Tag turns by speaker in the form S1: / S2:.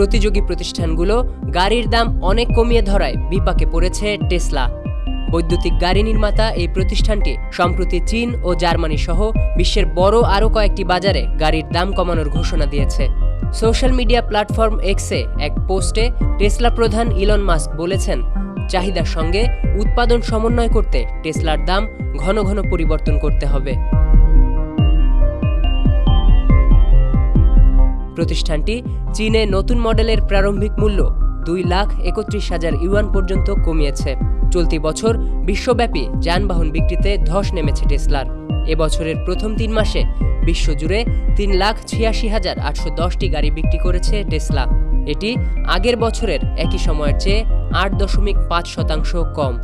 S1: প্রতিযোগী প্রতিষ্ঠানগুলো গাড়ির দাম অনেক কমিয়ে ধরায়। বিপাকে পড়েছে টেসলা। বৈদ্যুতিক গাড়ি নির্মাতা এই প্রতিষ্ঠানটি, সম্প্রতি চীন ও জার্মানি সহ বিশ্বের বড় আরও কয়েকটি বাজারে গাড়ির দাম কমানোর ঘোষণা দিয়েছে। সোশ্যাল মিডিয়া প্ল্যাটফর্ম এক্সে এক পোস্টে টেসলা প্রধান ইলন মাস্ক বলেছেন, চাহিদার সঙ্গে উৎপাদন সমন্বয় করতে টেসলার দাম ঘন ঘন পরিবর্তন করতে হবে। প্রতিষ্ঠানটি চীনে নতুন মডেলের প্রারম্ভিক মূল্য দুই লাখ একত্রিশ হাজার ইউয়ান পর্যন্ত কমিয়েছে। চলতি বছর বিশ্বব্যাপী যানবাহন বিক্রিতে ধস নেমেছে টেসলার। এবছরের প্রথম তিন মাসে বিশ্বজুড়ে তিন লাখ ছিয়াশি হাজার আটশো দশটি গাড়ি বিক্রি করেছে টেসলা। এটি আগের বছরের একই সময়ের চেয়ে আট দশমিক পাঁচ শতাংশ কম।